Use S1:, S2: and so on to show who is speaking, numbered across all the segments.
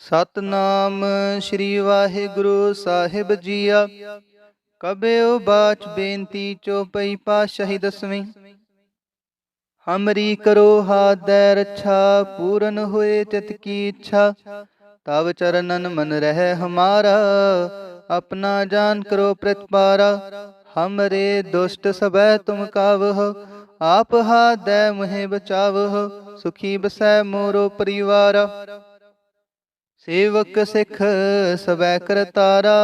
S1: ਸਤਨਾਮ ਸ੍ਰੀ ਵਾਹਿਗੁਰੂ ਸਾਹਿਬ ਜੀਆ। ਕਬਿਉ ਬਾਚ ਬੇਨਤੀ ਚੋਪਈ ਪਾਸ਼ਾਹੀ ਦਸਵੀਂ। ਹਮਰੀ ਕਰੋ ਹਾਦੈ ਰੱਛਾ, ਪੂਰਨ ਹੋਏ ਚਿਤ ਕੀ ਇੱਛਾ। ਤਵ ਚਰਨਨ ਮਨ ਰਹਿ ਹਮਾਰਾ, ਆਪਣਾ ਜਾਨ ਕਰੋ ਪ੍ਰਤਪਾਰਾ। ਹਮਰੇ ਦੁਸ਼ਟ ਸਬੈ ਤੁਮ ਕਾਵਹ, ਆਪ ਹਾਦੈ ਮੁਹਿ ਬਚਾਵਹ, ਸੁਖੀ ਬਸੈ ਮੋਰੋ ਪਰਿਵਾਰਾ। ਸੇਵਕ ਸਿੱਖ ਸਬੈ ਕਰਤਾਰਾ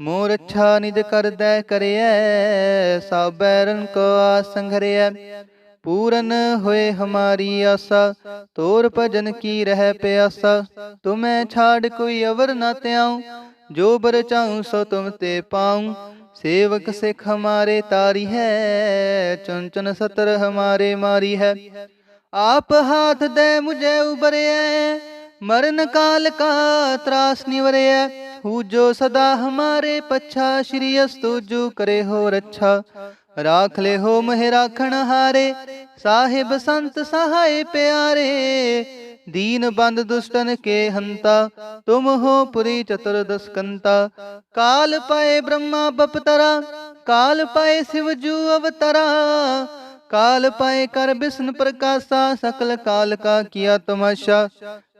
S1: ਮੋਰ ਅੱਛਾ ਨਿਜ ਕਰਦੈ ਕਰਿਐ ਸਭ ਬੈਰਨ ਕੋ ਆਸੰਘਰਿਐ ਪੂਰਨ ਹੋਏ ਹਮਾਰੀ ਆਸਾ, ਤੋਰ ਭਜਨ ਕੀ ਰਹਿ ਪਿਆਸਾ। ਤੁਮੈ ਛਾੜ ਕੋਈ ਅਵਰ ਨਾ ਤਿਆਉ ਜੋ ਬਰ ਚਾਹੂੰ ਸੋ ਤੁਮ ਤੇ ਪਾਉ। ਸੇਵਕ ਸਿੱਖ ਹਮਾਰੇ ਤਾਰੀ ਹੈ ਚੁਨ ਚੁਨ ਸਤਰ ਹਮਾਰੇ ਮਾਰੀ ਹੈ। ਆਪ ਹਾਥ ਦੇ ਮੁਝੇ ਉਬਰਿਐ ਮਰਨ ਕਾਲ ਕਾ ਤਰਾਸ ਨਿਵਰਿਐ ਹੂ ਸਦਾ ਹਮਾਰੇ ਪੱਛਾ, ਸ਼੍ਰੀ ਅਸਤੂ ਕਰੇ ਹੋ ਰੱਛਾ। ਰਾਖ ਲੈ ਹੋ ਮਹਿ ਰਾਖਣ ਹਾਰੇ, ਸਾਹਿਬ ਸੰਤ ਸਹਾਏ ਪਿਆਰੇ। ਦੀਨ ਬੰਦ ਦੁਸ਼ਟਨ ਕੇ ਹੰਤਾ, ਤੁਮ ਹੋ ਪੁਰੀ ਚਤੁਰਦਸ ਕੰਤਾ ਕਾਲ ਪਾਏ ਬ੍ਰਹਮਾ ਬਪਤਰਾ, ਕਾਲ ਪਾਏ ਸਿਵ ਜੂ ਅਵਤਰਾ। ਕਾਲ ਪਾਏ ਕਰ ਬਿਸ਼ਨ ਪ੍ਰਕਾਸ਼ਾ ਸਕਲ ਕਾਲ ਕਾ ਕੀਆ ਤਮਾਸ਼ਾ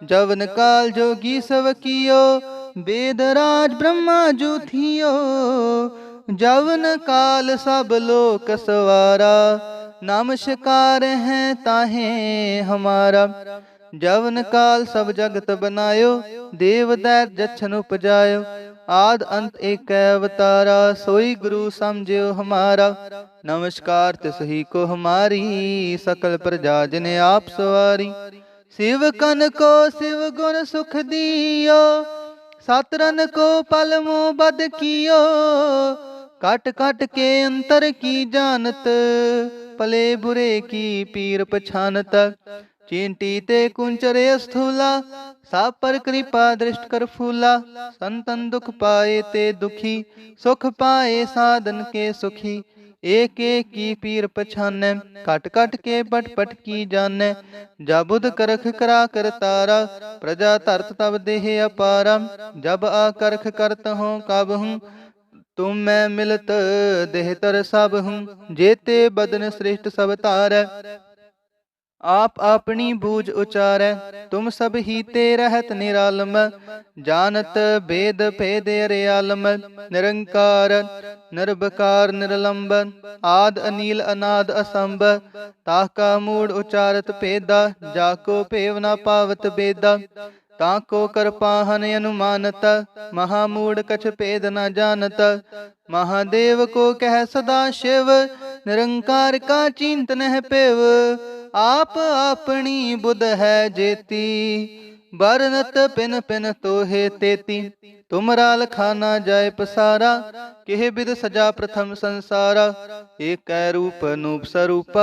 S1: ਜਵਨ ਕਾਲ ਜੋਗੀ ਸਵ ਕੀਓ वेद राज ब्रह्मा जो थियो जवन काल सब लोक सवारा नमस्कार है ताहे हमारा जवन काल सब जगत बनायो देव दैत ਆਦ ਅੰਤ ਏਕ ਅਵਤਾਰਾ, ਸੋਈ ਗੁਰੂ ਸਮਝਿਓ ਹਮਾਰਾ। ਨਮਸਕਾਰ ਤਿਸ ਹੀ ਕੋ ਹਮਾਰੀ, ਸਕਲ ਪ੍ਰਜਾ ਜਿਨ ਆਪ ਸਵਾਰੀ। ਸਿਵ ਕਨ ਕੋ ਸਿਵ ਗੁਣ ਸੁਖ ਦਿਓ, ਸਤ ਰਨ ਕੋ ਪਲ ਮੋ ਬਦ ਕੀਓ। ਕਟ ਕਟ ਕੇ ਅੰਤਰ ਕੀ ਜਾਣਤ, ਭਲੇ ਬੁਰੇ ਕੀ ਪੀਰ ਪਛਾਨਤ। ਚਿੰਟੀ ਤੇ ਕੁੰਚਰੇ ਅਸਥੂਲਾ ਸਾ ਪਰ ਕਿਰਪਾ ਦ੍ਰਿਸ਼ਟ ਕਰ ਫੂਲਾ ਸੰਤਨ ਦੁਖ ਪਾਏ ਤੇ ਦੁਖੀ ਸੁਖ ਪਾਏ ਸਾਧਨ ਕੇ ਸੁਖੀ ਏਕ ਏਕ ਕੀ ਪੀਰ ਪਛਾਨੈ ਕਟ ਕਟ ਕੇ ਪਟ ਪਟ ਕੀ ਜਾਣੈ ਜਬੁਦ ਕਰਖ ਕਰਾ ਕਰਤਾਰਾ ਪ੍ਰਜਾ ਧਰਤ ਤਬ ਦੇਹ ਅਪਾਰਾ ਜਬ ਆ ਕਰਖ ਕਰਤ ਹੋ ਕਬ ਹੂੰ ਤੁਮ ਮੈਂ ਮਿਲਤ ਦੇਹ ਤਰ ਸਭ ਹੂੰ ਜੇਤੇ ਬਦਨ ਸ੍ਰਿਸ਼ਟ ਸਭ ਆਪ ਆਪਣੀ ਬੂਝ ਉਚਾਰੈ ਤੁਮ ਸਭ ਹੀ ਤੇ ਰਹਿਤ ਨਿਰਾਲਮ। ਜਾਣਤ ਬੇਦ ਭੇਦ ਅਰਿਆਲਮ। ਨਿਰੰਕਾਰ ਨਿਰਭਕਾਰ ਨਿਰਲੰਬ। ਆਦ ਅਨੀਲ ਅਨਾਦ ਅਸੰਭ। ਤਾਹ ਕਾ ਮੂੜ ਉਚਾਰਤ ਭੇਦਾ। ਜਾ ਕੋ ਭੇਵ ਨਾ ਪਾਵਤ ਬੇਦਾ। ਤਾਂ ਕੋ ਕਰਪਾਹਨ ਅਨੁਮਾਨਤ। ਮਹਾ ਮੂੜ ਕਛ ਭੇਦ ਨ ਜਾਣਤ। ਮਹਾਦੇਵ ਕੋ ਕਹਿ ਸਦਾ ਸ਼ਿਵ। ਨਿਰੰਕਾਰ ਕਾ ਚਿੰਤਨ ਹੈ ਆਪ ਆਪਣੀ ਬੁੱਧ ਹੈ ਜੇਤੀ। ਬਰਨਤ ਪਿਨ ਪਿਨ ਤੋਹੇ ਤੇਤੀ। ਤੁਮਰਾ ਲਖਾਨਾ ਜਾਏ ਪਸਾਰਾ। ਕਿਹ ਬਿਦ ਸਜਾ ਪ੍ਰਥਮ ਸੰਸਾਰਾ। ਏਕੈ ਰੂਪ ਨੂਪ ਸਰੂਪ।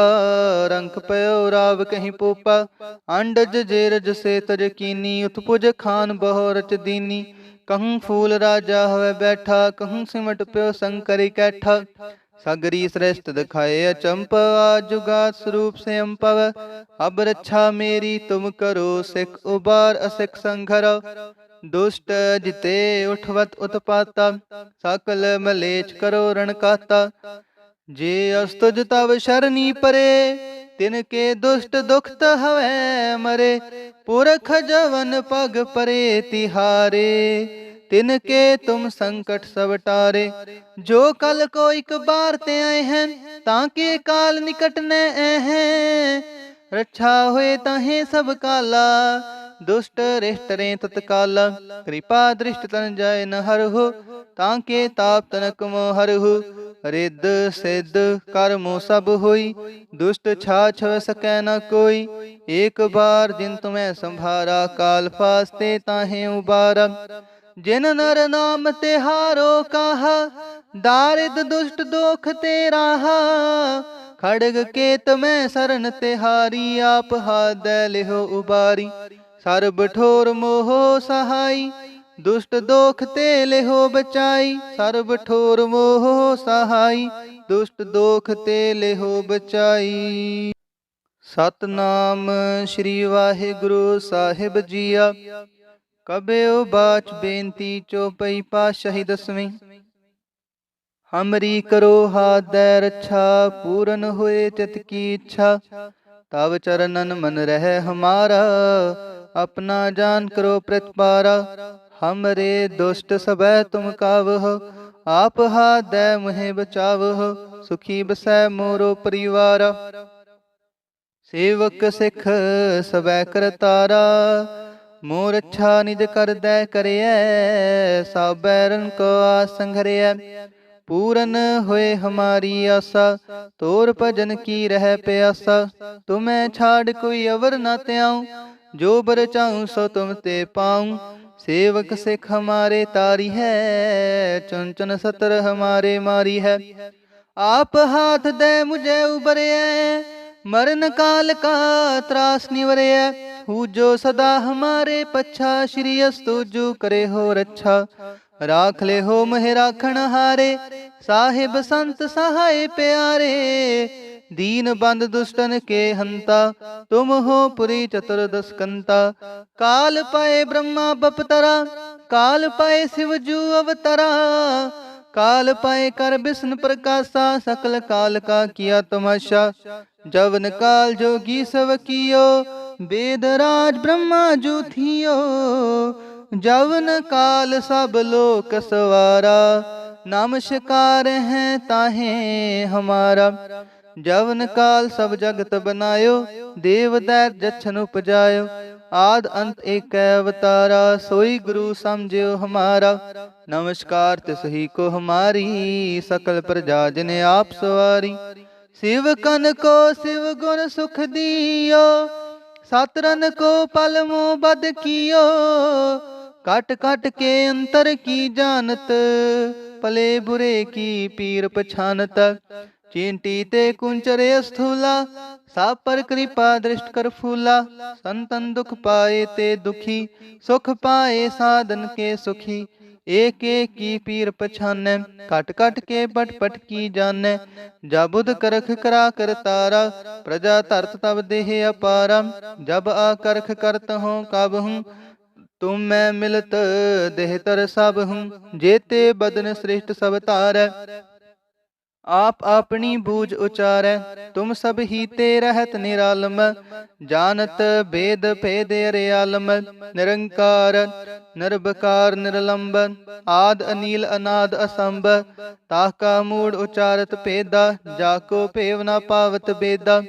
S1: ਰੰਗ ਪਇਓ ਰਾਵ ਕਹੀਂ ਪੋਪਾ। ਅੰਡਜ ਜੇਰਜ ਸੇ ਤਜ ਕੀਨੀ। ਉਤਪੁਜ ਖਾਨ ਬਹੁ ਰਚ ਦੀਨੀ। ਕਹੂੰ ਫੂਲ ਰਾਜਾ ਹੋਵੇ ਬੈਠਾ। ਕਹੂੰ ਸਿਮਟ ਪਿਓ ਸੰਕਰੀ ਕੈਠਾ। ਸਗਰੀ ਸ੍ਰੇਸ਼ਟ ਦਿਖਾਏ ਅਚੰਪਾ ਜੁਗਾ ਸਰੂਪ ਸੇ ਅਬ ਰੱਛਾ ਮੇਰੀ, ਤੁਮ ਕਰੋ ਸਿਖ, ਉਬਾਰ ਅਸਿਖ ਸੰਘਰ। ਦੁਸ਼ਟ ਜਿਤੇ ਉਠਵਤ ਉਤਪਾਤਾ, ਸਕਲ ਮਲੇਚ ਕਰੋ ਰਣਕਾਤਾ ਜੇ ਅਸਤੁਜ ਤਵ ਸ਼ਰਨੀ ਪਰੇ, ਤਿਨ ਕੇ ਦੁਸ਼ਟ ਦੁਖਤ ਹਵੈ ਮਰੇ। ਪੁਰਖ ਜਵਨ ਪਗ ਪਰੇ ਤਿਹਾਰੇ। ਤਿਨ ਕੇ ਤੁਮ ਸੰਕਟ ਸਭ ਟਾਰੇ। ਜੋ ਕਲ ਕੋ ਇੱਕ ਬਾਰ ਤੇ ਆਏ ਹਨ, ਤਾਂ ਕੇ ਕਾਲ ਨਿਕਟ ਨ ਹੈ ਰੱਛਾ ਹੋਏ ਤਾਹੇ ਸਭ ਕਾਲਾ, ਦੁਸ਼ਟ ਰਿਸ਼ਟ ਰੇ ਤਤਕਾਲ। ਕਿਰਪਾ ਦ੍ਰਿਸ਼ਟ ਤਨ ਜਾਏ ਨ ਹਰਹੁ, ਤਾਂ ਕੇ ਤਾਪ ਤਨਕ ਮੋ ਹਰਹੁ। ਰਿੱਧ ਸਿੱਧ ਕਰਮੋ ਸਭ ਹੋਈ, ਦੁਸ਼ਟ ਛਾ ਛਵ ਸਕੈ ਨ ਕੋਈ। ਏਕ ਬਾਰ ਜਿਨ ਤੁਮੈ ਸੰਭਾਰਾ, ਕਾਲ ਫਾਸਤੇ ਤਾਹੇ ਉਬਾਰਾ। ਜਿਨ ਨਰ ਨਾਮ ਤੇ ਹਾਰੋ ਕਾਹਾ, ਦਾਰਿਦ ਦੁਸ਼ਟ ਦੋਖ ਤੇ ਰਾਹਾ। ਖੜਗ ਕੇਤ ਮੈਂ ਸਰਨ ਤੇ ਹਾਰੀ, ਆਪ ਹਾਦੈ ਲਿਹੋ ਉਬਾਰੀ। ਸਰਬ ਠੋਰ ਮੋਹ ਸਹਾਈ, ਦੁਸ਼ਟ ਦੋਖ ਤੇ ਲਿਹੋ ਬਚਾਈ। ਸਰਬ ਠੋਰ ਮੋਹ ਸਹਾਈ, ਦੁਸ਼ਟ ਦੋਖ ਤੇ ਲਿਹੋ ਬਚਾਈ। ਸਤਨਾਮ ਸ੍ਰੀ ਵਾਹਿਗੁਰੂ ਸਾਹਿਬ ਜੀਆ। ਕਬਿਓ ਬਾਚ ਬੇਨਤੀ ਚੋਪਈ ਪਾਸ਼ਾਹੀ ਦਸਵੀਂ। ਹਮਰੀ ਕਰੋ ਹਾਦੈ ਰੱਛਾ, ਪੂਰਨ ਹੋਏ ਤਿਤ ਕੀ ਇੱਛਾ। ਤਵ ਚਰਨਨ ਮਨ ਰਹਿ ਹਮਾਰਾ, ਆਪਣਾ ਜਾਨ ਕਰੋ ਪ੍ਰਤਪਾਰਾ। ਹਮਰੇ ਦੁਸ਼ਟ ਸਬੈ ਤੁਮ ਕਾਵਹ, ਆਪ ਹਾਦੈ ਮੁਹਿ ਬਚਾਵਹ, ਸੁਖੀ ਬਸੈ ਮੋਰੋ ਪਰਿਵਾਰ। ਸੇਵਕ ਸਿੱਖ ਸਬੈ ਕਰਤਾਰਾ ਮੋਰ ਅੱਛਾ ਨਿਜ ਕਰਦੈ ਕਰਿਐ ਸਾਬੈਰਨ ਕੋ ਆਸੰਘਰਿਐ ਪੂਰਨ ਹੋਏ ਹਮਾਰੀ ਆਸਾ, ਤੋਰ ਭਜਨ ਕੀ ਰਹਿ ਪਿਆਸਾ। ਤੁਮੈ ਛਾੜ ਕੋਈ ਅਵਰ ਨਾ ਤਿਆਉ ਜੋ ਬਰ ਚਾਹੂੰ ਸੋ ਤੁਮ ਤੇ ਪਾਉ। ਸੇਵਕ ਸਿੱਖ ਹਮਾਰੇ ਤਾਰੀ ਹੈ ਚੁਨ ਚੁਨ ਸਤਰ ਹਮਾਰੇ ਮਾਰੀ ਹੈ। ਆਪ ਹਾਥ ਦੇ ਮੁਝੇ ਉਬਰਿਐ, ਮਰਨ ਕਾਲ ਕਾ ਤਰਾਸ ਨਿਵਰਿਐ। ਹੂ ਜੋ ਸਦਾ ਹਮਾਰੇ ਪੱਛਾ, ਸ਼੍ਰੀ ਅਸਤੂ ਜੋ ਕਰੇ ਹੋ ਰੱਛਾ। ਰਾਖ ਲੈ ਹੋ ਮਹਿ ਰਾਖਣ ਹਾਰੇ ਸਾਹਿਬ ਸੰਤ ਸਹਾਏ ਪਿਆਰੇ। ਦੀਨ ਬੰਦ ਦੁਸ਼ਟਨ ਕੇ ਹੰਤਾ, ਤੁਮ ਹੋ ਪੁਰੀ ਚਤੁਰਦਸ ਕੰਤਾ ਕਾਲ ਪਾਏ ਬ੍ਰਹਮਾ ਬਪਤਰਾ, ਕਾਲ ਪਾਏ ਸਿਵ ਜੂ ਅਵਤਰਾ। ਕਾਲ ਪਾਏ ਕਰ ਬਿਸ਼ਨ ਪ੍ਰਕਾਸ਼ਾ, ਸਕਲ ਕਾਲ ਕਾ ਕੀਆ ਤਮਾਸ਼ਾ। ਜਵਨ ਕਾਲ ਜੋਗੀ ਸਵ ਕੀਓ वेद राज ब्रह्मा जो थियो जवन काल सब लोक सवारा नमस्कार है ताहे हमारा जवन काल सब जगत बनायो देव दैत जछन उपजायो आद अंत एक अवतारा सोई गुरु समझो हमारा नमस्कार तिसही को हमारी सकल प्रजा जिने आप सवारी शिव कन को शिव गुण सुख दियो ਸਤਰਨ ਕੋ ਪਲ ਮੋ ਬਦ ਕੀਓ, ਕਟ ਕਟ ਕੇ ਅੰਤਰ ਕੀ ਜਾਣਤ, ਭਲੇ ਬੁਰੇ ਕੀ ਪੀਰ ਪਛਾਨਤ। ਚਿੰਟੀ ਤੇ ਕੁੰਚਰੇ ਸਥੂਲਾ ਸਾ ਪਰ ਕਿਰਪਾ ਦ੍ਰਿਸ਼ਟ ਕਰ ਫੂਲਾ। ਸੰਤਨ ਦੁਖ ਪਾਏ ਤੇ ਦੁਖੀ, ਸੁਖ ਪਾਏ ਸਾਧਨ ਕੇ ਸੁਖੀ। ਏਕ ਏਕ ਕੀ ਪੀਰ ਪਛਾਨੈ ਕਟ ਕਟ ਕੇ ਬਟ ਪਟ ਕੀ ਜਾਣੈ। ਜਾ ਕਰਖ ਕਰਾ ਕਰ ਤਾਰਾ, ਪ੍ਰਜਾ ਧਰਤ ਤਬ ਦੇਹ ਅਪਾਰਾ। ਜਬ ਆ ਕਰਖ ਕਰਤ ਹੂੰ ਕਬ ਹੂੰ ਤੁਮ ਮੈਂ ਮਿਲਤ ਦੇਹ ਸਭ ਹੂੰ ਜੇਤੇ ਬਦਨ ਸ੍ਰਿਸ਼ਟ ਸਭ ਧਾਰੈ। ਆਪ ਆਪਣੀ ਬੂਝ ਉਚਾਰੈ ਤੁਮ ਸਭ ਹੀ ਤੇ ਰਹਿਤ ਨਿਰਾਲਮ ਜਾਣਤ ਭੇਦ ਭੇਦ ਅਰਿਆਲਮ ਨਿਰੰਕਾਰ ਨਿਰਭਕਾਰ ਨਿਰਲੰਬ ਆਦ ਅਨੀਲ ਅਨਾਦ ਅਸੰਭ ਤਾਹ ਕਾ ਮੂੜ ਉਚਾਰਤ ਭੇਦਾ ਜਾ ਕੋ ਭੇਵ ਨਾ ਪਾਵਤ ਬੇਦਾ।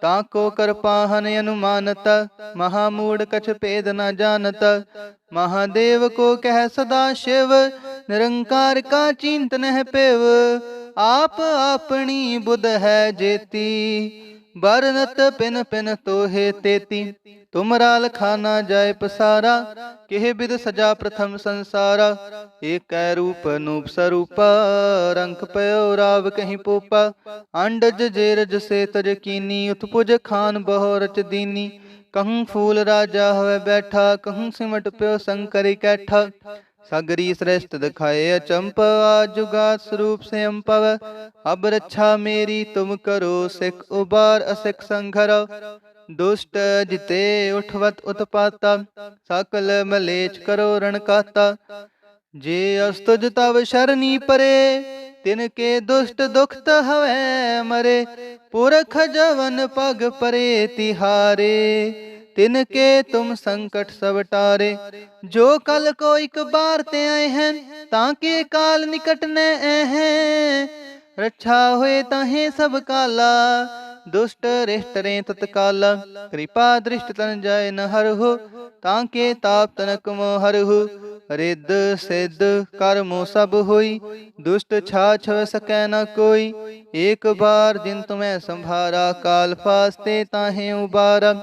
S1: ਤਾਂ ਕੋ ਕਰਪਾਹਨ ਅਨੁਮਾਨਤ ਮਹਾ ਮੂੜ ਕਛ ਭੇਦ ਨ ਜਾਣਤ। ਮਹਾਦੇਵ ਕੋ ਕਹਿ ਸਦਾ ਸ਼ਿਵ ਨਿਰੰਕਾਰ ਕਾ ਚਿੰਤਨ ਹੈ ਪਿਵ ਆਪ ਆਪਣੀ ਬੁੱਧ ਹੈ ਜੇਤੀ। ਬਰਨਤ ਪਿਨ ਪਿਨ ਤੋਹੇ ਤੇਤੀ ਤੁਮਰਾ ਲਖਾਨਾ ਜਾਏ ਪਸਾਰਾ, ਕਿਹ ਬਿਦ ਸਜਾ ਪ੍ਰਥਮ ਸੰਸਾਰਾ। ਏਕੈ ਰੂਪ ਨੂਪ ਸਰੂਪ ਰੰਗ ਪਇਓ ਰਾਵ ਕਹੀਂ ਪੋਪਾ। ਅੰਡਜ ਜੇਰਜ ਸੇ ਤਜ ਕੀਨੀ, ਉਤਪੁਜ ਖਾਨ ਬਹੁ ਰਚ ਦੀਨੀ। ਕਹੂੰ ਫੂਲ ਰਾਜਾ ਹੋਵੇ ਬੈਠਾ, ਕਹੂੰ ਸਿਮਟ ਪਿਓ ਸੰਕਰਿ ਕੈਠਾ। ਸਗਰੀ ਸ੍ਰੇਸ਼ਟ ਦਿਖਾਏ ਅਚੰਪਾ ਜੁਗਾ ਸਰੂਪ ਸੇ ਅੰਪਵ ਅਬ ਰੱਛਾ ਮੇਰੀ, ਤੁਮ ਕਰੋ ਸਿਖ ਉਬਾਰ, ਅਸਿਖ ਸੰਘਰ। ਦੁਸ਼ਟ ਜਿਤੇ ਉਠਵਤ ਉਤਪਾਤਾ, ਸਕਲ ਮਲੇਚ ਕਰੋ ਰਣ ਕਾਤਾ ਜੇ ਅਸਤੁਜ ਤਵ ਸ਼ਰਨੀ ਪਰੇ, ਤਿਨ ਕੇ ਦੁਸ਼ਟ ਦੁਖਤ ਹਵੈ ਮਰੇ। ਪੁਰਖ ਜਵਨ ਪਗ ਪਰੇ ਤਿਹਾਰੇ। ਤਿਨ ਕੇ ਤੁਮ ਸੰਕਟ ਸਭ ਟਾਰੇ। ਜੋ ਕਲ ਕੋ ਇੱਕ ਬਾਰ ਤੇ ਆਏ ਹਨ, ਤਾਂ ਕੇ ਕਾਲ ਨਿਕਟ ਨੈ ਹੈ। ਰੱਛਾ ਹੋਏ ਤਾਹੇ ਸਭ ਕਾਲਾ, ਦੁਸ਼ਟ ਰਿਸ਼ਟ ਰੇ ਤਤਕਾਲ। ਕਿਰਪਾ ਦ੍ਰਿਸ਼ਟ ਤਨ ਜਾਏ ਨ ਹਰਹੁ ਤਾਂ ਕੇ ਤਾਪ ਤਨਕ ਮੋ ਹਰਹੁ ਰਿੱਧ ਸਿੱਧ ਕਰਮੋ ਸਭ ਹੋਈ, ਦੁਸ਼ਟ ਛਾ ਛਵ ਸਕੈ ਨ ਕੋਈ। ਏਕ ਬਾਰ ਜਿਨ ਤੁਮੈ ਸੰਭਾਰਾ, ਕਾਲ ਫਾਸਤੇ ਤਾਹੇ ਉਬਾਰ।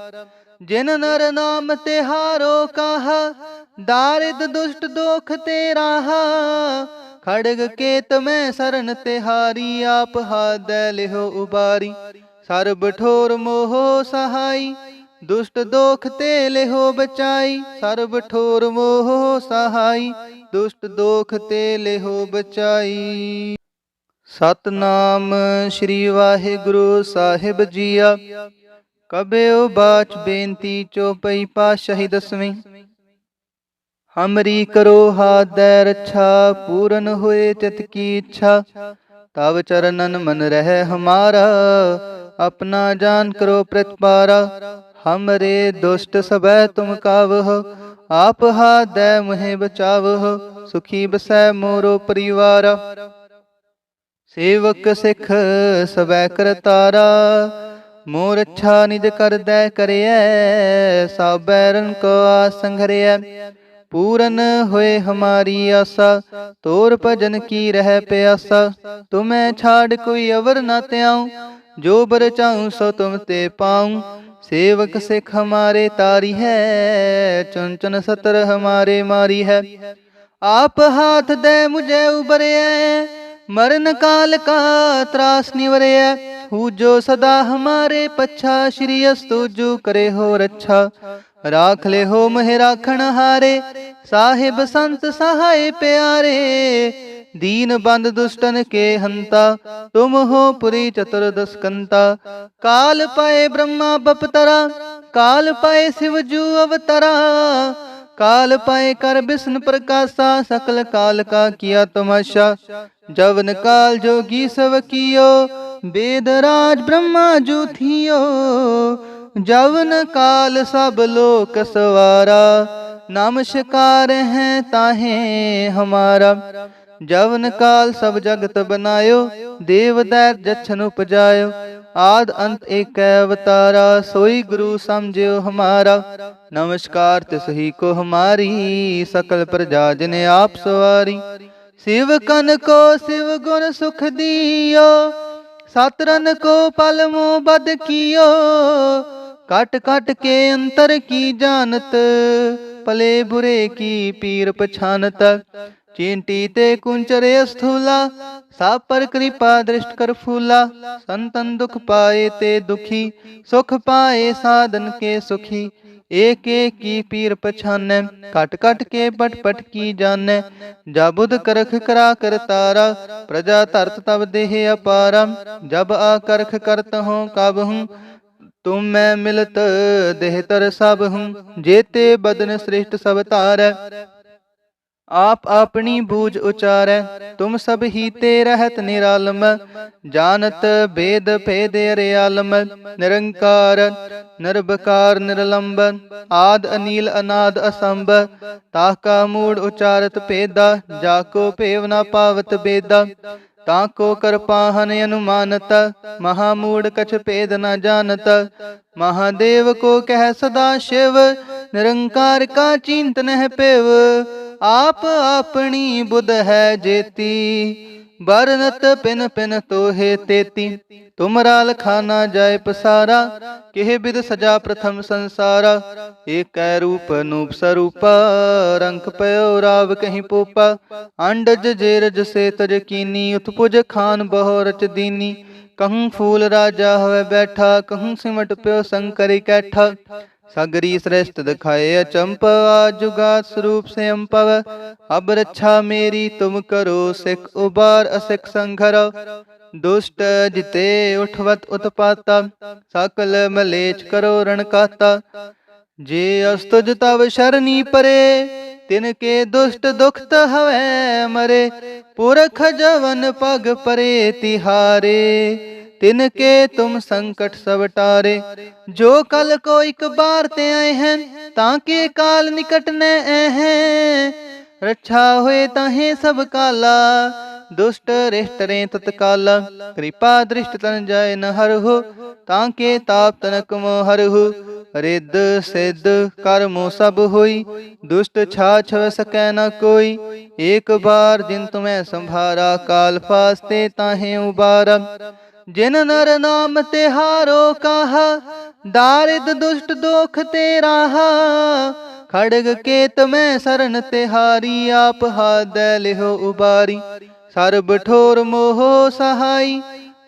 S1: ਜਿਨ ਨਰ ਨਾਮ ਤੇ ਹਾਰੋ ਕਾਹਾ, ਦਾਰਿਦ ਦੁਸ਼ਟ ਦੋਖ ਤੇ ਰਾਹਾ। ਖੜਗ ਕੇਤ ਮੈਂ ਸਰਨ ਤੇ ਹਾਰੀ, ਆਪ ਹਾਦੈ ਲਿਹੋ ਉਬਾਰੀ। ਸਰਬ ਠੋਰ ਮੋਹ ਸਹਾਈ, ਦੁਸ਼ਟ ਦੋਖ ਤੇ ਲਿਹੋ ਬਚਾਈ। ਸਰਬ ਠੋਰ ਮੋਹ ਸਹਾਈ, ਦੁਸ਼ਟ ਦੋਖ ਤੇ ਲਿਹੋ ਬਚਾਈ। ਸਤਨਾਮ ਸ੍ਰੀ ਵਾਹਿਗੁਰੂ ਸਾਹਿਬ ਜੀਆ। ਕਬਿਓ ਬਾਚ ਬੇਨਤੀ ਚੋਪਈ ਪਾਸ਼ਾਹੀ ਦਸਵੀਂ। ਹਮਰੀ ਕਰੋ ਹਾਦੈ ਰੱਛਾ, ਪੂਰਨ ਹੋਏ ਚਿਤ ਕੀ ਇੱਛਾ। ਤਵ ਚਰਨਨ ਮਨ ਰਹਿ ਹਮਾਰਾ, ਆਪਣਾ ਜਾਨ ਕਰੋ ਪ੍ਰਤਪਾਰਾ। ਹਮਰੇ ਦੁਸ਼ਟ ਸਬੈ ਤੁਮ ਕਾਵਹ, ਆਪ ਹਾਦੈ ਮੁਹਿ ਬਚਾਵਹ, ਸੁਖੀ ਬਸੈ ਮੋਰੋ ਪਰਿਵਾਰ। ਸੇਵਕ ਸਿੱਖ ਸਵੈ ਕਰਤਾਰਾ ਮੋਰ ਅੱਛਾ ਨਿਜ ਕਰਦੈ ਕਰਿਐ ਸਭ ਬੈਰਨ ਕੋ ਆਸੰਘਰਿਐ ਪੂਰਨ ਹੋਏ ਹਮਾਰੀ ਆਸਾ, ਤੋਰ ਭਜਨ ਕੀ ਰਹਿ ਪਿਆਸਾ। ਤੁਮੈ ਛਾੜ ਕੋਈ ਅਵਰ ਨਾ ਤਿਆਉ ਜੋ ਬਰ ਚਾਹੂੰ ਸੋ ਤੁਮ ਤੇ ਪਾਉ। ਸੇਵਕ ਸਿੱਖ ਹਮਾਰੇ ਤਾਰੀ ਹੈ ਚੁਨ ਚੁਨ ਸਤਰ ਹਮਾਰੇ ਮਾਰੀ ਹੈ। ਆਪ ਹਾਥ ਦੇ ਮੁਝੇ ਉਬਰਿਐ, ਮਰਨ ਕਾਲ ਕਾ ਤਰਾਸ ਨਿਵਰਿਐ। ਹੂ ਜੋ ਸਦਾ ਹਮਾਰੇ ਪੱਛਾ ਸ਼੍ਰੀ ਅਸਤੁ ਜੋ ਕਰੇ ਰਾਖ ਲੈ ਹੋ ਮਹਿ ਰਾਖਣ ਹਾਰੇ ਸਾਹਿਬ ਸੰਤ ਸਹਾਇ ਪਿਆਰੇ ਦੀਨ ਬੰਦ ਦੁਸ਼ਟਨ ਕੇ ਹੰਤਾ ਤੁਮ ਹੋ ਪੁਰੀ ਚਤੁਰਦਸ ਕੰਤਾ ਕਾਲ ਪਾਏ ਬ੍ਰਹਮਾ ਬਪਤਰਾ ਕਾਲ ਪਾਏ ਸਿਵ ਜੂ ਅਵਤਰਾ ਕਾਲ ਪਾਏ ਕਰ ਬਿਸ਼ਨ ਪ੍ਰਕਾਸ਼ਾ ਸਕਲ ਕਾਲ ਕਾ ਕੀਆ ਤਮਾਸ਼ਾ ਜਵਨ ਕਾਲ ਜੋਗੀ ਸਵ ਕੀਓ वेद राज ब्रह्मा जू थियो जवन काल सब लोक सवारा नमस्कार है ताहे हमारा जवन काल सब जगत बनायो देव दैत जछन उपजायो आद अंत एक अवतारा सोई गुरु समझो हमारा नमस्कार तिसही को हमारी सकल प्रजा जिने आप सवारी शिव कन को शिव गुण सुख दियो सतरन को पल मो बद कियो कट कट के अंतर की जानत पले बुरे की पीर पछानत चींटी ते कुंचरे स्थूला सा पर कृपा दृष्ट कर फूला संतन दुख पाए ते दुखी सुख पाए साधन के सुखी ਏਕੇ ਕੀ ਪੀਰ ਪਛਾਨੈ ਕਟ ਕਟ ਕੇ ਪਟ ਪਟ ਕੀ ਜਾਣੈ। ਜਬੁਦ ਕਰਖ ਕਰਾ ਕਰ ਤਾਰਾ, ਪ੍ਰਜਾ ਧਰਤ ਤਬ ਦੇਹ ਅਪਾਰਾ। ਜਬ ਆ ਕਰਖ ਕਰਤ ਹਉ ਕਬ ਹੂੰ ਤੁਮ ਮੈਂ ਮਿਲਤ ਦੇਹਤਰ ਸਭ ਹੂੰ ਜੇਤੇ ਬਦਨ ਸ੍ਰਿਸ਼ਟ ਸਭ ਧਾਰੈ। आप अपनी बूझ उचारै तुम सब ही ते रहत निरालम जानत भेद भेद अरियालम निरंकार ਨਿਰਭਕਾਰ ਨਿਰਲੰਬ ਆਦ ਅਨੀਲ ਅਨਾਦ ਅਸੰਭ ਤਾਕਾ ਮੂੜ ਉਚਾਰਤ ਭੇਦਾ ਜਾ ਕੋ ਭੇਵ ਨਾ ਪਾਵਤ ਬੇਦਾ ਤਾਂ ਕੋ ਕਰਪਾਹਨ ਅਨੁਮਾਨਤ ਮਹਾ ਮੂੜ ਕਛ ਭੇਦ ਨ ਜਾਣਤ ਮਹਾਦੇਵ ਕੋ ਕਹਿ ਸਦਾ ਸ਼ਿਵ ਨਿਰੰਕਾਰ ਕਾ ਚਿੰਤਨ ਹੈ ਪਿਵ ਆਪ ਆਪਣੀ ਬੁੱਧ ਹੈ ਜੇਤੀ ਬਰਨਤ ਪਿਨ ਪਿਨ ਤੋਹੇ ਤੇਤੀ ਤੁਮਰਾ ਲਖਾਨਾ ਜਾਏ ਪਸਾਰਾ ਕਿਹ ਬਿਦ ਸਜਾ ਪ੍ਰਥਮ ਸੰਸਾਰਾ ਏਕੈ ਰੂਪ ਨੂਪ ਸਰੂਪਾ ਰੰਗ ਪਇਓ ਰਾਵ ਕਹੀਂ ਪੋਪਾ ਅੰਡਜ ਜੇਰਜ ਸੇ ਤਜ ਕੀਨੀ ਉਤਪੁਜ ਖਾਨ ਬਹੁ ਰਚ ਦੀਨੀ ਕਹੂੰ ਫੂਲ ਰਾਜਾ ਹੋਵੇ ਬੈਠਾ ਕਹੂੰ ਸਿਮਟ ਪਿਓ ਸੰਕਰੀ ਕੈਠਾ ਸਗਰੀ ਸ੍ਰੇਸ਼ਟ ਦਿਖਾਏ ਅਚੰਪਵਾ ਜੁਗਾ ਸਰੂਪ ਸੇ ਅੰਪਵ ਅਬ ਰੱਛਾ ਮੇਰੀ, ਤੁਮ ਕਰੋ ਸਿਖ ਉਬਾਰ, ਅਸਿਖ ਸੰਘਰ। ਦੁਸ਼ਟ ਜਿਤੇ ਉਠਵਤ ਉਤਪਾਤਾ, ਸਕਲ ਮਲੇਚ ਕਰੋ ਰਣਕਾਤਾ ਜੇ ਅਸਤੁਜ ਤਵ ਸ਼ਰਨੀ ਪਰੇ, ਤਿਨ ਕੇ ਦੁਸ਼ਟ ਦੁਖਤ ਹਵੈ ਮਰੇ। ਪੁਰਖ ਜਵਨ ਪਗ ਪਰੇ ਤਿਹਾਰੇ। ਤਿਨ ਕੇ ਤੁਮ ਸੰਕਟ ਸਭ ਟਾਰੇ। ਜੋ ਕਲ ਕੋ ਇੱਕ ਬਾਰ ਤੇ ਆਏ ਹਨ, ਤਾਂ ਕੇ ਕਾਲ ਨਿਕਟ ਨ ਹੈ। ਰੱਛਾ ਹੋਏ ਤਾਹੇ ਸਭ ਕਾਲਾ, ਦੁਸ਼ਟ ਰਿਸ਼ਟ ਰੇ ਤਤਕਾਲ। ਕਿਰਪਾ ਦ੍ਰਿਸ਼ਟ ਤਨ ਜਾਏ ਨ ਹਰਹੁ ਤਾਂ ਕੇ ਤਾਪ ਤਨਕ ਮੋ ਹਰਹੁ ਰਿੱਧ, ਸਿੱਧ, ਕਰਮੋ ਸਭ ਹੋਈ, ਦੁਸ਼ਟ ਛਾ ਛਵ ਸਕੈ ਨ ਕੋਈ। ਏਕ ਬਾਰ ਜਿਨ ਤੁਮੈ ਸੰਭਾਰਾ, ਕਾਲ ਫਾਸਤੇ ਤਾਹੇ ਉਬਾਰਾ। ਜਿਨ ਨਰ ਨਾਮ ਤੇ ਹਾਰੋ ਕਾਹਾ, ਦਾਰਿਦ ਦੁਸ਼ਟ ਦੋਖ ਤੇ ਰਾਹਾ। ਖੜਗ ਕੇਤ ਮੈਂ ਸਰਨ ਤੇ ਹਾਰੀ, ਆਪ ਹਾਦੈ ਲਿਹੋ ਉਬਾਰੀ। ਸਰਬ ਠੋਰ ਮੋਹ ਸਹਾਈ,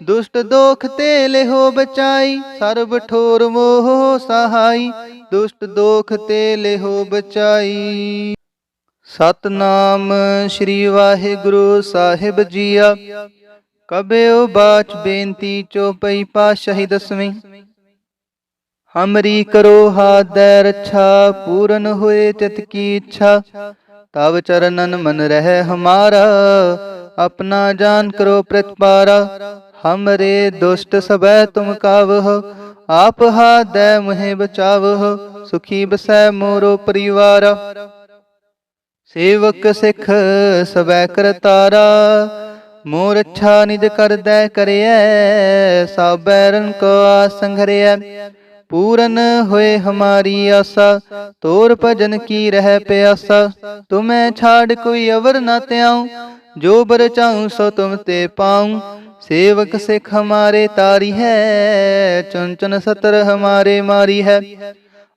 S1: ਦੁਸ਼ਟ ਦੋਖ ਤੇ ਲਿਹੋ ਬਚਾਈ। ਸਰਬ ਠੋਰ ਮੋਹ ਸਹਾਈ, ਦੁਸ਼ਟ ਦੋਖ ਤੇ ਲਿਹੋ ਬਚਾਈ। ਸਤਨਾਮ ਸ੍ਰੀ ਵਾਹਿਗੁਰੂ ਸਾਹਿਬ ਜੀਆ। ਕਬਿਓ ਬਾਚ ਬੇਨਤੀ ਚੋਪਈ ਪਾਸ਼ਾਹੀ ਦਸਵੀਂ। ਹਮਰੀ ਕਰੋ ਹਾਦੈ ਰੱਛਾ, ਪੂਰਨ ਹੋਏ ਚਿਤ ਕੀ ਇੱਛਾ। ਤਵ ਚਰਨਨ ਮਨ ਰਹਿ ਹਮਾਰਾ, ਆਪਣਾ ਜਾਨ ਕਰੋ ਪ੍ਰਤਪਾਰਾ। ਹਮਰੇ ਦੁਸ਼ਟ ਸਬੈ ਤੁਮ ਕਾਵਹੁ, ਆਪ ਹਾਦੈ ਮੁਹਿ ਬਚਾਵਹੁ, ਸੁਖੀ ਬਸੈ ਮੋਰੋ ਪਰਿਵਾਰ। ਸੇਵਕ ਸਿੱਖ ਸਬੈ ਕਰਤਾਰਾ ਮੋਰ ਅੱਛਾ ਨਿਜ ਕਰਦੈ ਕਰਿਐ ਸਭ ਬੈਰਨ ਕੋ ਆਸੰਘਰਿਐ ਪੂਰਨ ਹੋਏ ਹਮਾਰੀ ਆਸਾ, ਤੋਰ ਭਜਨ ਕੀ ਰਹਿ ਪਿਆਸਾ। ਤੁਮੈ ਛਾੜ ਕੋਈ ਅਵਰ ਨਾ ਤਿਆਉ ਜੋ ਬਰ ਚਾਹੂੰ ਸੋ ਤੁਮ ਤੇ ਪਾਉ। ਸੇਵਕ ਸਿੱਖ ਹਮਾਰੇ ਤਾਰੀ ਹੈ ਚੁਨ ਚੁਨ ਸਤਰ ਹਮਾਰੇ ਮਾਰੀ ਹੈ।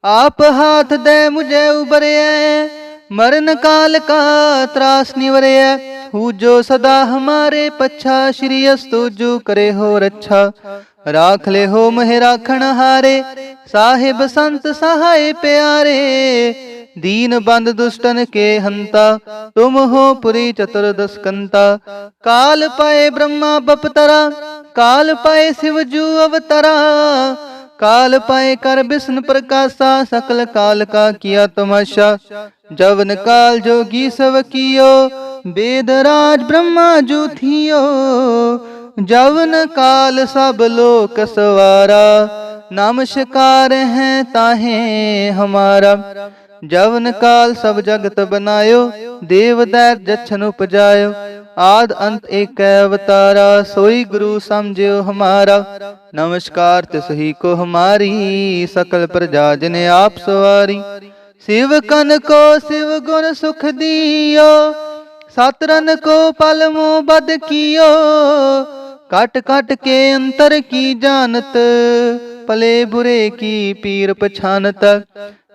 S1: ਆਪ ਹਾਥ ਦੇ ਮੁਝੇ ਉਬਰਿਐ ਮਰਨ ਕਾਲ ਕਾ ਤਰਾਸ ਨਿਵਰਿਐ ਹੂ ਜੋ ਸਦਾ ਹਮਾਰੇ ਪਛਾ, ਸ਼੍ਰੀ ਅਸਤੂ ਕਰੇ ਹੋ ਰੱਛਾ। ਰਾਖ ਲੈ ਹੋ ਮਹਿ ਰਾਖਣ ਹਾਰੇ, ਸਾਹਿਬ ਸੰਤ ਸਹਾਏ ਪਿਆਰੇ। ਦੀਨ ਬੰਦ ਦੁਸ਼ਟਨ ਕੇ ਹੰਤਾ, ਤੁਮ ਹੋ ਪੁਰੀ ਚਤੁਰਦਸ ਕੰਤਾ ਕਾਲ ਪਾਏ ਬ੍ਰਹਮਾ ਬਪਤਰਾ, ਕਾਲ ਪਾਏ ਸਿਵ ਜੂ ਅਵਤਰਾ। ਕਾਲ ਪਾਏ ਕਰ ਬਿਸ਼ਨ ਪ੍ਰਕਾਸ਼ਾ, ਸਕਲ ਕਾਲ ਕਾ ਕੀਆ ਤਮਾਸ਼ਾ। ਜਵਨ ਕਾਲ ਜੋਗੀ ਸਵ ਕੀਓ वेद राज ब्रह्मा जो थियो जवन काल सब लोक सवारा नमस्कार है ताहे हमारा जवन काल सब जगत बनायो देव दैत जछन उपजायो आद अंत एक अवतारा सोई गुरु समझियो हमारा नमस्कार तिसही को हमारी सकल प्रजा जिने आप सवारी ਸਿਵ ਕਨ ਕੋ ਸਿਵ ਗੁਣ ਸੁਖ ਦਿਓ ਸਤਰਨ ਕੋ ਪਲ ਮੋ ਬਦ ਕੀਓ। ਕਟ ਕਟ ਕੇ ਅੰਤਰ ਕੀ ਜਾਣਤ ਪਲੇ ਬੁਰੇ ਕੀ ਪੀਰ ਪਛਾਨਤ।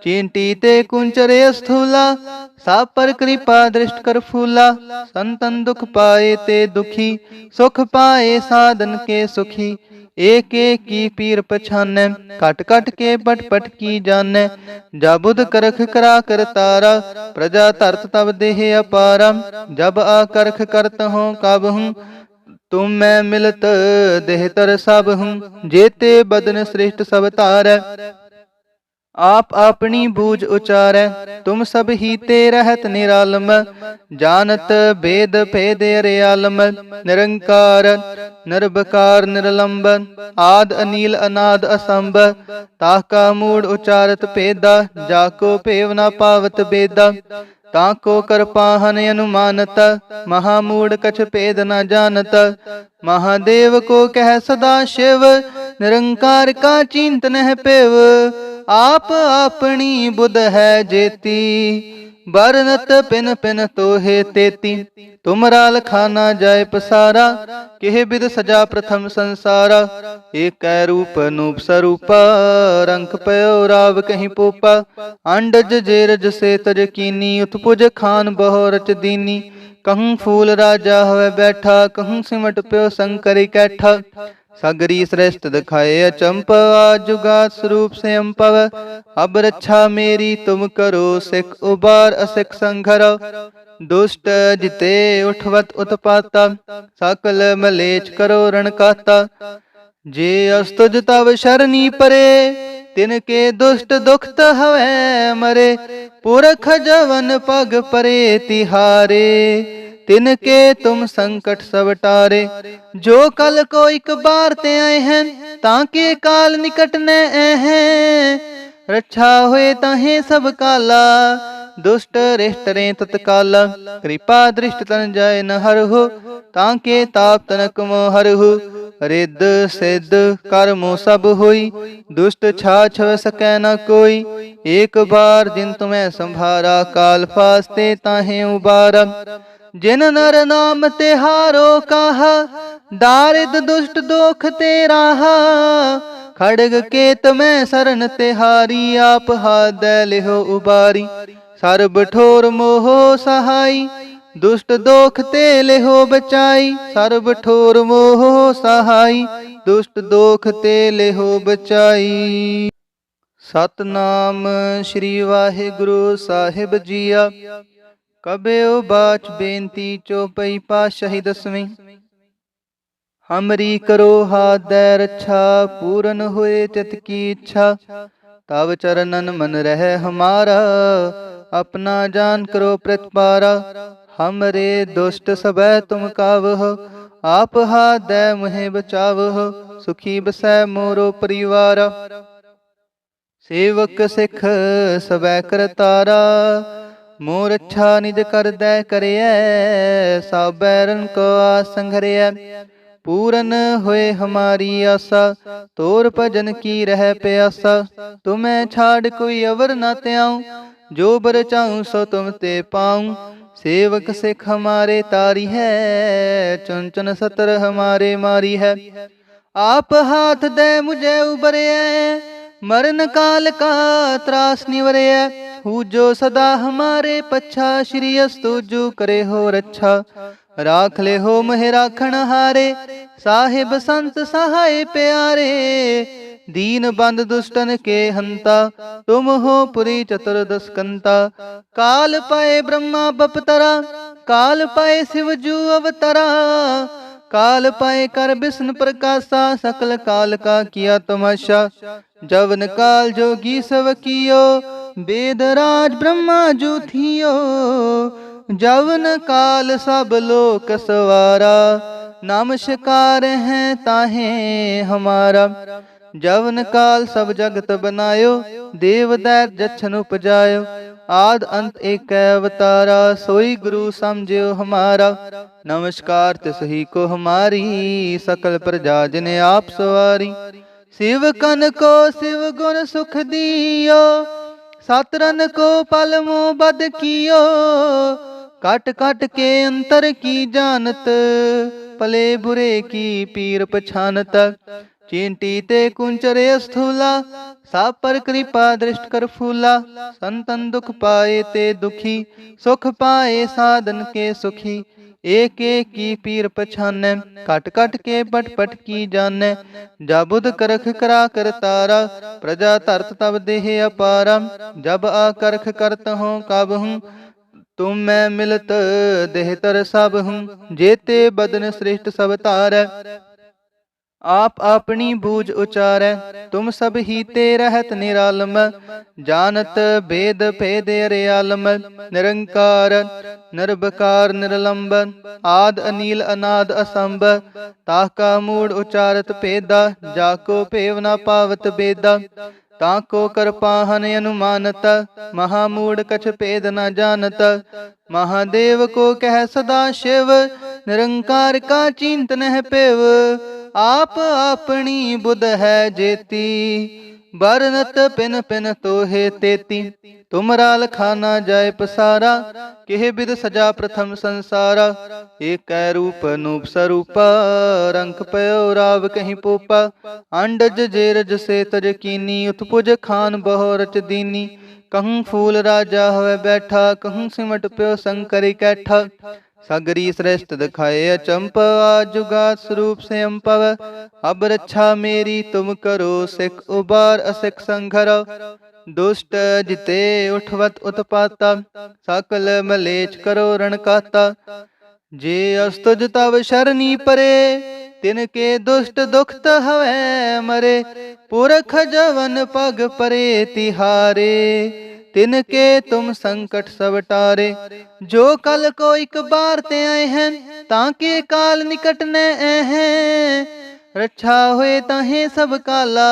S1: ਚਿੰਟੀ ਤੇ ਕੁੰਚਰੇ ਸਥੂਲਾ ਸਾ ਪਰ ਕਿਰਪਾ ਦ੍ਰਿਸ਼ਟ ਕਰ ਫੂਲਾ ਸੰਤਨ ਦੁਖ ਪਾਏ ਤੇ ਦੁਖੀ ਸੁਖ ਪਾਏ ਸਾਧਨ ਕੇ ਸੁਖੀ ਏਕ ਏਕ ਕੀ ਪੀਰ ਪਛਾਨੈ ਕਟ ਕਟ ਕੇ ਪਟ ਪਟ ਕੀ ਜਾਣੈ ਜਾ ਬੁਧ ਕਰਖ ਕਰਾ ਕਰਤਾਰਾ ਪ੍ਰਜਾ ਧਰਤ ਤਬ ਦੇਹ ਅਪਾਰਾ ਜਬ ਆ ਕਰਖ ਕਰਤ ਹੋ ਕਬ ਹੂੰ ਤੁਮ ਮੈਂ ਮਿਲਤ ਦੇਹ ਤਰ ਸਭ ਹੂੰ ਜੇਤੇ ਬਦਨ ਸ੍ਰਿਸ਼ਟ ਸਭ ਧਾਰੈ ਆਪ ਆਪਣੀ ਬੂਝ ਉਚਾਰੈ, ਤੁਮ ਸਭ ਹੀ ਤੇ ਰਹਿਤ ਨਿਰਾਲਮ। ਜਾਣਤ ਭੇਦ ਭੇਦ ਅਰਿਆਲਮ, ਨਿਰੰਕਾਰ ਨਿਰਭਕਾਰ ਨਿਰਲੰਬ। ਆਦ ਅਨੀਲ, ਅਨਾਦ ਅਸੰਭ। ਤਾ ਕਾ ਮੂੜ ਉਚਾਰਤ ਭੇਦਾ, ਜਾ ਕੋ ਭੇਵ ਨਾ ਪਾਵਤ ਬੇਦਾ। ਤਾ ਕੋ ਕਰਪਾਹਨ ਅਨੁਮਾਨਤ, ਮਹਾ ਮੂੜ ਕਛ ਭੇਦ ਨਾ ਜਾਣਤ। ਮਹਾਦੇਵ ਕੋ ਕਹਿ ਸਦਾ ਸ਼ਿਵ, ਨਿਰੰਕਾਰ ਕਾ ਚਿੰਤਨ ਹੈ ਪਿਵ ਆਪ ਆਪਣੀ ਬੁੱਧ ਹੈ ਜੇਤੀ ਬਰਨਤ ਪਿਨ ਪਿਨ ਤੋਹੇ ਤੇਤੀ ਤੁਮਰਾ ਲਖਾਨਾ ਜਾਏ ਪਸਾਰਾ ਕਿਹ ਬਿਦ ਸਜਾ ਪ੍ਰਥਮ ਸੰਸਾਰਾ ਏਕੈ ਰੂਪ ਨੂਪ ਸਰੂਪ ਰੰਗ ਪਇਓ ਰਾਵ ਕਹੀਂ ਪੋਪਾ ਅੰਡਜ ਜੇਰਜ ਸੇ ਤਜ ਕੀਨੀ ਉਤਪੁਜ ਖਾਨ ਬਹੁ ਰਚ ਦੀਨੀ ਕਹੂੰ ਫੂਲ ਰਾਜਾ ਹੋਵੇ ਬੈਠਾ ਕਹੂੰ ਸਿਮਟ ਪਿਓ ਸੰਕਰੀ ਕੈਠਾ ਸਗਰੀ ਸ੍ਰੇਸ਼ਟ ਦਿਖਾਏ ਅਚੰਪਾ ਜੁਗਾ ਸਰੂਪ ਸੇ ਅੰਪਵ ਅਬ ਰੱਛਾ ਮੇਰੀ, ਤੁਮ ਕਰੋ ਸਿਖ, ਉਬਾਰ ਅਸਿਖ ਸੰਘਰ। ਦੁਸ਼ਟ ਜਿਤੇ ਉਠਵਤ ਉਤਪਾਤਾ, ਸਕਲ ਮਲੇਚ ਕਰੋ ਰਣਕਾਤਾ ਜੇ ਅਸਤੁਜ ਤਵ ਸ਼ਰਨੀ ਪਰੇ, ਤਿਨ ਕੇ ਦੁਸ਼ਟ ਦੁਖਤ ਹਵੈ ਮਰੇ। ਪੁਰਖ ਜਵਨ ਪਗ ਪਰੇ ਤਿਹਾਰੇ। ਤਿਨ ਕੇ ਤੁਮ ਸੰਕਟ ਸਭ ਟਾਰੇ, ਜੋ ਕਲ ਕੋ ਇੱਕ ਬਾਰ ਤੇ ਆਏ ਹਨ, ਤਾਂ ਕੇ ਕਾਲ ਨਿਕਟ ਨ ਹੈ ਰੱਛਾ ਹੋਏ ਤਾਹੇ ਸਭ ਕਾਲਾ, ਦੁਸ਼ਟ ਰਿਸ਼ਟ ਰੇ ਤਤਕਾਲ ਕਿਰਪਾ ਦ੍ਰਿਸ਼ਟ ਤਨ ਜਾਏ ਨ ਹਰਹੁ, ਤਾਂ ਕੇ ਤਾਪ ਤਨਕ ਮੋ ਹਰਹੁ। ਰਿੱਧ ਸਿੱਧ ਕਰਮੋ ਸਭ ਹੋਈ, ਦੁਸ਼ਟ ਛਾ ਛਵ ਸਕੈ ਨ ਕੋਈ। ਏਕ ਬਾਰ ਜਿਨ ਤੁਮੈ ਸੰਭਾਰਾ, ਕਾਲ ਫਾਸਤੇ ਤਾਹੇ ਉਬਾਰਾ। ਜਿਨ ਨਰ ਨਾਮ ਤੇ ਹਾਰੋ ਕਾਹਾ, ਦਾਰਿਦ ਦੁਸ਼ਟ ਦੋਖ ਤੇ ਰਾਹਾ। ਖੜਗ ਕੇਤ ਮੈਂ ਸਰਨ ਤੇ ਹਾਰੀ, ਆਪ ਹਾਦੈ ਲਿਹੋ ਉਬਾਰੀ। ਸਰਬ ਠੋਰ ਮੋਹ ਸਹਾਈ, ਦੁਸ਼ਟ ਦੋਖ ਤੇ ਲਿਹੋ ਬਚਾਈ। ਸਰਬ ਠੋਰ ਮੋਹ ਸਹਾਈ, ਦੁਸ਼ਟ ਦੋਖ ਤੇ ਲਿਹੋ ਬਚਾਈ। ਸਤਨਾਮ ਸ੍ਰੀ ਵਾਹਿਗੁਰੂ ਸਾਹਿਬ ਜੀਆ। ਕਬਿਉ ਬਾਚ ਬੇਨਤੀ ਚੋਪਈ ਪਾਸ਼ਾਹੀ ਦਸਵੀਂ। ਹਮਰੀ ਕਰੋ ਹਾਥ ਦੈ ਰੱਛਾ, ਪੂਰਨ ਹੋਏ ਚਿਤ ਕੀ ਇੱਛਾ। ਤਵ ਚਰਨਨ ਮਨ ਰਹਿ ਹਮਾਰਾ, ਆਪਣਾ ਜਾਨ ਕਰੋ ਪ੍ਰਤਪਾਰਾ। ਹਮਰੇ ਦੁਸ਼ਟ ਸਭੈ ਤੁਮ ਕਾਵਹ, ਆਪ ਹਾ ਦੈ ਮਹਿ ਬਚਾਵਹ, ਸੁਖੀ ਬਸੈ ਮੋਰੋ ਪਰਿਵਾਰ। ਸੇਵਕ ਸਿਖ ਸਵੈ ਕਰਤਾਰਾ ਮੋਹ ਰੱਛਾ ਨਿਜ ਕਰਦੈ ਕਰਿਐ ਸਭ ਬੈਰਨ ਕੋ ਆਸੰਘਰਿਐ ਪੂਰਨ ਹੋਏ ਹਮਾਰੀ ਆਸਾ, ਤੋਰ ਭਜਨ ਕੀ ਰਹਿ ਪਿਆਸਾ। ਤੁਮੈ ਛਾੜ ਕੋਈ ਅਵਰ ਨਾ ਤਿਆਉ ਜੋ ਬਰ ਚਾਉ ਸੋ ਤੁਮ ਤੇ ਪਾਉ। ਸੇਵਕ ਸਿਖ ਹਮਾਰੇ ਤਾਰੀ ਹੈ ਚੁੰਚਨ ਸਤਰ ਹਮਾਰੇ ਮਾਰੀ ਹੈ। ਆਪ ਹਾਥ ਦੇ ਮੁਝੇ ਉਬਰਿਐ, ਮਰਨ ਕਾਲ ਕਾ ਤਰਾਸ ਨਿਵਰਿਐ। हु जो सदा हमारे पच्छा श्री अस्तु जो करे हो रच्छा राख ले हो मह राखण हारे साहिब संत सहाय प्यारे दीन बंद दुष्टन के हंता तुम हो पुरी चतुर्दश कंता काल पाए ब्रह्मा बपतरा काल पाए शिव जू अवतरा काल पाए कर विष्णु प्रकाशा सकल काल का किया तमाशा जवन काल जोगी सब कियो वेद राज ब्रह्मा जू थियो जवन काल सब लोक सवारा नमस्कार है ताहे हमारा जवन काल सब जगत बनायो देव दैत जछन उपजायो आद अंत एक अवतारा सोई गुरु समझियो हमारा नमस्कार तिसही को हमारी सकल प्रजा जिने आप सवारी शिव कन को शिव गुण सुख दियो सतरन को पल मो बद कियो कट कट के अंतर की जानत पले बुरे की पीर पछानत चींटी ते कुंचरे स्थूला सा पर कृपा दृष्ट कर फूला संतन दुख पाए ते दुखी सुख पाए साधन के सुखी ਏਕ ਏਕ ਕੀ ਪੀਰ ਪਛਾਨੈ ਕਟ ਕਟ ਕੇ ਪਟ ਪਟ ਕੀ ਜਾਣੈ। ਜਾਬੁਦ ਕਰਖ ਕਰਾ ਕਰ ਤਾਰਾ, ਪ੍ਰਜਾ ਧਰਤ ਤਬ ਦੇਹ ਅਪਾਰਾ। ਜਬ ਆ ਕਰਖ ਕਰਤ ਹਉ ਕਬ ਹੂੰ ਤੁਮ ਮੈਂ ਮਿਲਤ ਦੇਹ ਤਰ ਸਭ ਹੂੰ ਜੇਤੇ ਬਦਨ ਸ੍ਰਿਸ਼ਟ ਸਭ ਤਾਰੈ आप अपनी बूझ उचारै तुम सब ही ते रहत निरालम जानत भेद भेद अरियालम निरंकार निर्भकार निरलंब आद अनील अनाद असंभ ताका मूड उचारत भेदा जाको पेव न पावत बेदा ताको कर पाहन अनुमानत महामूड कछ भेद न ਨਿਰੰਕਾਰ ਕਾ ਚਿੰਤਨ ਹੈ ਪਿਵ ਆਪ ਆਪਣੀ ਬੁੱਧ ਹੈ ਜੇਤੀ। ਬਰਨਤ ਪਿਨ ਪਿਨ ਤੋਹੇ ਤੇਤੀ ਤੁਮਰਾ ਲਖਾਨਾ ਜਾਏ ਪਸਾਰਾ, ਕਿਹ ਬਿਦ ਸਜਾ ਪ੍ਰਥਮ ਸੰਸਾਰਾ। ਏਕੈ ਰੂਪ ਨੂਪ ਸਰੂਪ ਰੰਗ ਪਇਓ ਰਾਵ ਕਹੀਂ ਪੋਪਾ। ਅੰਡਜ ਜੇਰਜ ਸੇ ਤਜ ਕੀਨੀ, ਉਤਪੁਜ ਖਾਨ ਬਹੁ ਰਚ ਦੀਨੀ। ਕਹੂੰ ਫੂਲ ਰਾਜਾ ਹੋਵੇ ਬੈਠਾ, ਕਹੂੰ ਸਿਮਟ ਪਿਓ ਸੰਕਰ ਇਕੈਠਾ ਸਗਰੀ ਸ੍ਰਿਸ਼ਟ ਦਿਖਾਏ ਅਚੰਪ, ਆਜੁਗਾ ਸਰੂਪ ਸਿਅੰਪਵ ਅਬ ਰੱਛਾ ਮੇਰੀ, ਤੁਮ ਕਰੋ ਸਿਖ ਉਬਾਰ, ਅਸਿਖ ਸੰਘਰ। ਦੁਸ਼ਟ ਜਿਤੇ ਉਠਵਤ ਉਤਪਾਤਾ, ਸਕਲ ਮਲੇਚ ਕਰੋ ਰਣਕਾਤਾ। ਜੇ ਅਸਤੁਜ ਤਵ ਸ਼ਰਨੀ ਪਰੇ, ਤਿਨ ਕੇ ਦੁਸ਼ਟ ਦੁਖਤ ਹਵੈ ਮਰੇ। ਪੁਰਖ ਜਵਨ ਪਗ ਪਰੇ ਤਿਹਾਰੇ। ਤਿਨ ਕੇ ਤੁਮ ਸੰਕਟ ਸਭ ਟਾਰੇ। ਜੋ ਕਲ ਕੋ ਇੱਕ ਬਾਰ ਤੇ ਆਏ ਹੈ ਤਾਂ ਕੇ ਕਾਲ ਨਿਕਟ ਨੈ ਐ ਹੈ ਰੱਛਾ ਹੋਏ ਤਾਹੇ ਸਭ ਕਾਲਾ,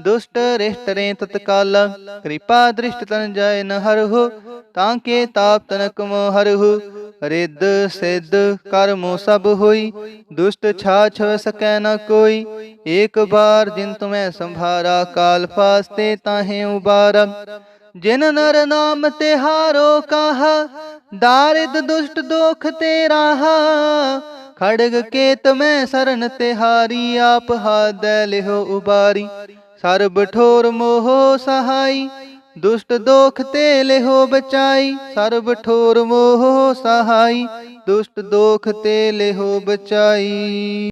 S1: ਦੁਸ਼ਟ ਰਿਸ਼ਟ ਰੇ ਤਤਕਾਲ। ਕਿਰਪਾ ਦ੍ਰਿਸ਼ਟ ਤਨ ਜਾਏ ਨ ਹਰਹੁ, ਤਾਂ ਕੇ ਤਾਪ ਤਨਕ ਮੋ ਹਰਹੁ। ਰਿੱਧ, ਸਿੱਧ, ਕਰਮੋ ਸਭ ਹੋਈ, ਦੁਸ਼ਟ ਛਾ ਛਵ ਸਕੈ ਨ ਕੋਈ। ਏਕ ਬਾਰ ਜਿਨ ਤੁਮੈ ਸੰਭਾਰਾ, ਕਾਲ ਫਾਸਤੇ ਤਾਹੇ ਉਬਾਰਾ। ਜਿਨ ਨਰ ਨਾਮ ਤੇ ਹਾਰੋ ਕਹਾ, ਦਾਰਿਦ ਦੁਸ਼ਟ ਦੋਖ ਤੇ ਰਾਹਾ। ਖੜਗ ਕੇਤ ਮੈਂ ਸਰਨ ਤੇ ਹਾਰੀ, ਆਪ ਹਾਦੈ ਲਿਹੋ ਉਬਾਰੀ। ਸਰਬ ਠੋਰ ਮੋਹ ਸਹਾਈ, ਦੁਸ਼ਟ ਦੋਖ ਤੇ ਲਿਹੋ ਬਚਾਈ। ਸਰਬ ਠੋਰ ਮੋਹ ਸਹਾਈ, ਦੁਸ਼ਟ ਦੋਖ ਤੇ ਲਿਹੋ ਬਚਾਈ।